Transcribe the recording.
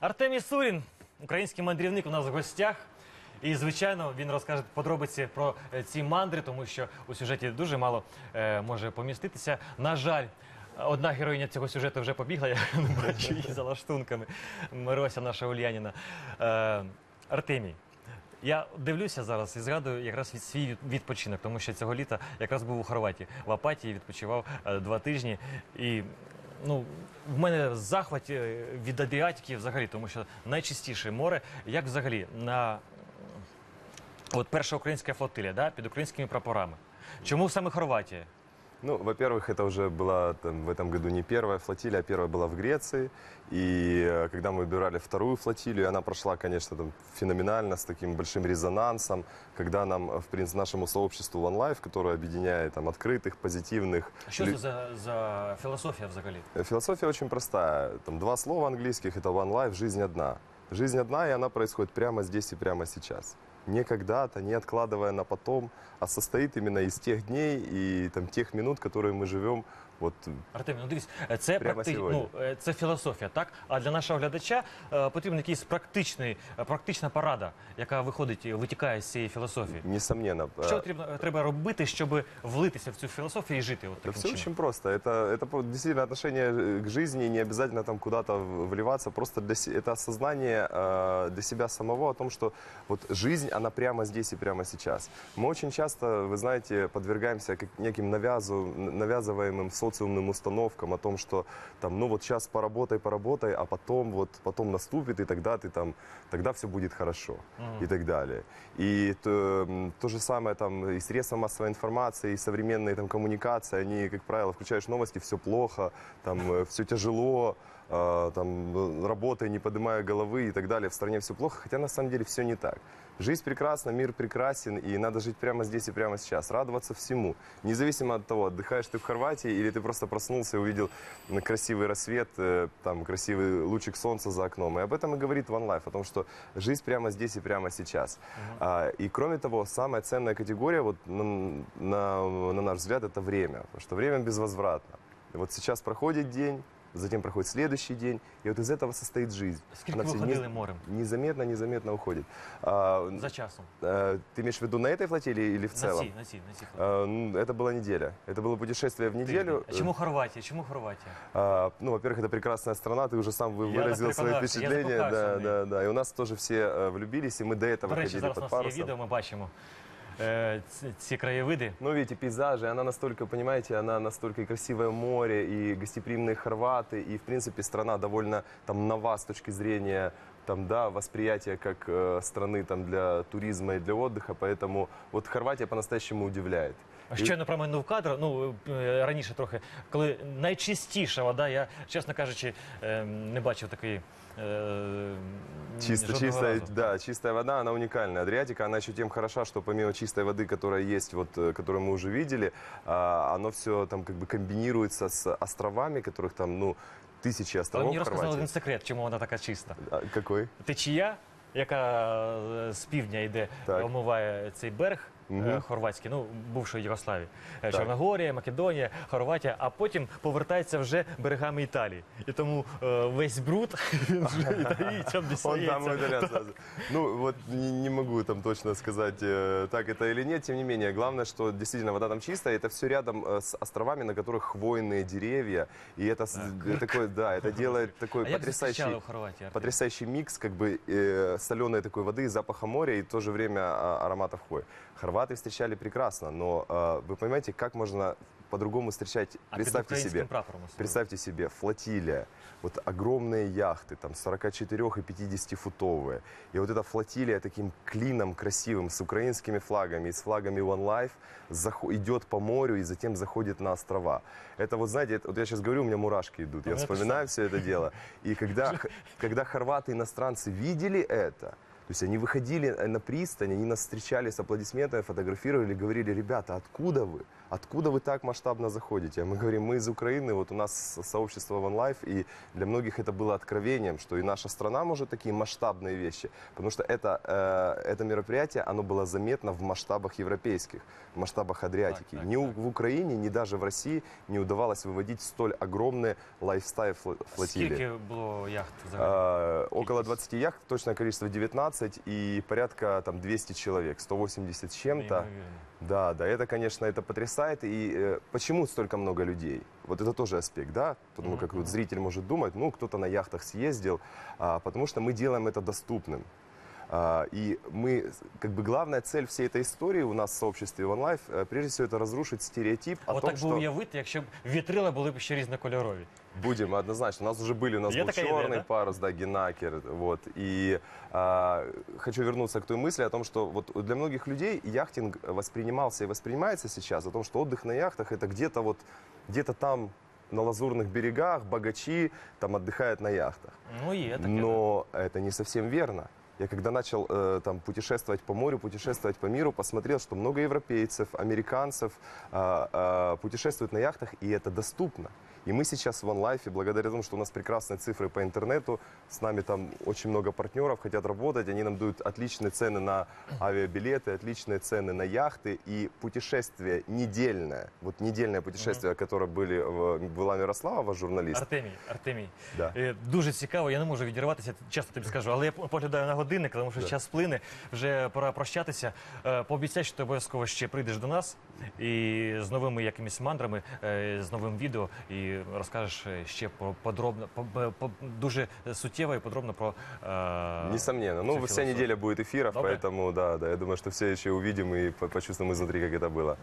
Артемій Сурін, український мандрівник, у нас в гостях. І, звичайно, він розкаже подробиці про е, ці мандри, тому що у сюжеті дуже мало е, може поміститися. На жаль, одна героїня цього сюжету вже побігла, я не бачу її за лаштунками. Мирося, наша Ульяніна. Е, Артемій. Я дивлюся зараз і згадую якраз від свій відпочинок, тому що цього літа якраз був у Хорватії. В Апатії відпочивав е, два тижні. І ну, в мене захват е, від Адріатики взагалі, тому що найчистіше море, як взагалі на от перша українська флотилія да, під українськими прапорами. Чому саме Хорватія? Ну, во-первых, это уже была там, в этом году не первая флотилия, а первая была в Греции. И э, когда мы выбирали вторую флотилию, она прошла, конечно, там, феноменально, с таким большим резонансом, когда нам, э, в принципе, нашему сообществу One Life, которое объединяет там, открытых, позитивных... Що лю- це за, за філософія взагалі? Э, Философия очень простая. Там два слова английских, это One Life, жизнь одна. Жизнь одна, и она происходит прямо здесь и прямо сейчас. Не когда-то, не откладывая на потом, а состоит именно из тех дней и там, тех минут, которые мы живем вот Артемій, ну дивись, е, це Прямо практи... сьогодні. ну, е, це філософія, так? А для нашого глядача е, потрібна якийсь практичний, е, практична порада, яка виходить, і витікає з цієї філософії. Несомненно. Що э, треба, треба робити, щоб влитися в цю філософію і жити? От Да таким все чином? очень просто. Это, это по- действительно отношение э, к жизни, не обязательно там куда-то в- вливаться. Просто для, се- это осознание э, для себя самого о том, что вот жизнь, она прямо здесь и прямо сейчас. Мы очень часто, вы знаете, подвергаемся как неким навязу, навязываемым социумным установкам о том, что там, ну вот сейчас поработай, поработай, а потом вот потом наступит, и тогда ты там, тогда все будет хорошо и так далее. И то, то же самое там и средства массовой информации, и современные там коммуникации, они, как правило, включаешь новости, все плохо, там все тяжело, э, там э, работай, не поднимая головы и так далее, в стране все плохо, хотя на самом деле все не так. Жизнь прекрасна, мир прекрасен, и надо жить прямо здесь и прямо сейчас, радоваться всему. Независимо от того, отдыхаешь ты в Хорватии или ты просто проснулся и увидел красивый рассвет, э, там красивый лучик солнца за окном. И об этом и говорит One Life, о том, что жизнь прямо здесь и прямо сейчас. А, и кроме того, самая ценная категория, вот на, на- на наш взгляд, это время, потому что время безвозвратно. И вот сейчас проходит день, затем проходит следующий день, и вот из этого состоит жизнь. Скільки Она ви все ходили не- морем Незаметно, незаметно уходит. А, за часом? э, ты имеешь в виду на этой флотилии или в На целом? цій, на цій, на цій. А, ну, это была неделя. Это было путешествие в неделю. А чому Хорватія? Чому Хорватія? А, ну, во-первых, это прекрасная страна, ты уже сам вы- Я выразил так свои переконався, я впечатления. закохався Да, в неї. да, да. И у нас тоже все э, влюбились, и мы до этого До речі, ходили зараз у под нас є парусом. відео, ми бачимо е, ці, ці краєвиди. Ну, видите, пейзажи, она настолько, понимаете, она настолько и красивое море, и гостеприимные хорваты, и, в принципе, страна довольно там нова с точки зрения там, да, восприятия как э, страны там, для туризма и для отдыха, поэтому вот Хорватия по-настоящему удивляет. И- Щойно промайнув кадр, ну е, раніше трохи, коли найчистіша вода, я, чесно кажучи, е, не бачив такої. Е, Чисто, жодного чистая, разу. да, чистая вода, она уникальная. Адриатика, она еще тем хороша, что помимо чистой воды, которая есть, вот, э, которую мы уже видели, а, оно все там как бы комбинируется с островами, которых там, ну, тысячи Але островов мені в розказали Хорватии. один секрет, чому вона така чиста. А, какой? Течія, яка е, з півдня йде, Так. омиває цей берег. е, Мгм. Хорватський, ну бувшої Югославії, Е, Так. Чорногорія, Македонія, Хорватія, а потім повертається вже берегами Італії. І тому е, весь бруд він вже італійцям Он дістається. там удаляться сразу. Ну, вот не, не могу там точно сказать, э, так это или нет. Тем не менее, главное, что действительно вода там чистая. Это все рядом э, с островами, на которых хвойные деревья. И это с- э, такой, да, это делает такой А як потрясающий... зустрічали в Хорватії? Артем? Потрясающий микс как бы э, соленой такой воды, запаха моря и в то же время а, ароматов хвои. Хорваты встречали прекрасно, но э, вы понимаете, как можно по-другому встречать? А Представьте себе, прапором. представьте себе, флотилия, вот огромные яхты, там 44 и 50 футовые. И вот эта флотилия таким клином красивым с украинскими флагами и с флагами One Life идет по морю и затем заходит на острова. Это вот, знаете, это- вот я сейчас говорю, у меня мурашки идут. Я же вспоминаю все это дело. И когда, когда хорваты иностранцы видели это, То есть они выходили э, на пристань, они нас встречали с аплодисментами, фотографировали, говорили, ребята, откуда вы? Откуда вы так масштабно заходите? А мы говорим, мы из Украины, вот у нас сообщество One Life, и для многих это было откровением, что и наша страна может такие масштабные вещи, потому что это, э, это мероприятие, оно было заметно в масштабах европейских, в масштабах Адриатики. так, ни у- в Украине, ни даже в России не удавалось выводить столь огромные лайфстайл фло- флотилии. Скільки було яхт взагалі? А, около 20 яхт, точное количество 19 и порядка там 200 человек, 180 с чем-то. Да, да, это, конечно, это потрясает. И э, почему столько много людей? Вот это тоже аспект, да? Потому как вот зритель может думать, ну, кто-то на яхтах съездил, а, потому что мы делаем это доступным. А, и мы, как бы главная цель всей этой истории у нас в сообществе One Life, э, прежде всего, это разрушить стереотип о От том, так би что... уявити, якщо б вітрила були б ще різнокольорові. Будем, однозначно. У нас уже были, у нас Є был така черный ідея, да? парус, да, генакер, вот. И а, хочу вернуться к той мысли о том, что вот для многих людей яхтинг воспринимался и воспринимается сейчас, о том, что отдых на яхтах это где-то вот, где-то там на лазурных берегах богачи там отдыхают на яхтах. Ну, є таке. да. Но это не совсем верно. Я когда начал э, там путешествовать по морю, путешествовать по миру, посмотрел, что много европейцев, американцев а, а, путешествуют на яхтах, и это доступно. И мы сейчас в OneLife, благодаря тому, что у нас прекрасные цифры по интернету, с нами там очень много партнеров хотят работать, они нам дают отличные цены на авиабилеты, отличные цены на яхты и путешествие недельное, вот недельное путешествие, которое были в, была Мирослава, ваш журналист. Артемій, Артемій. Да. Е, Дуже цікаво, я не можу відірватися, чесно тобі скажу, але я поглядаю на годинник, тому що Да. час плине, вже пора прощатися. Е, Пообіцяй, що ти обов'язково ще прийдеш до нас і з новими якимись мандрами, е, з новим відео і розкажеш е, ще про подробно, по- по- дуже суттєво і подробно про е, Несомненно. Ну, всю вся философию. неделя будет эфиров, Добре. поэтому, да, да, я думаю, что все еще увидим и по- почувствуем изнутри, как это было.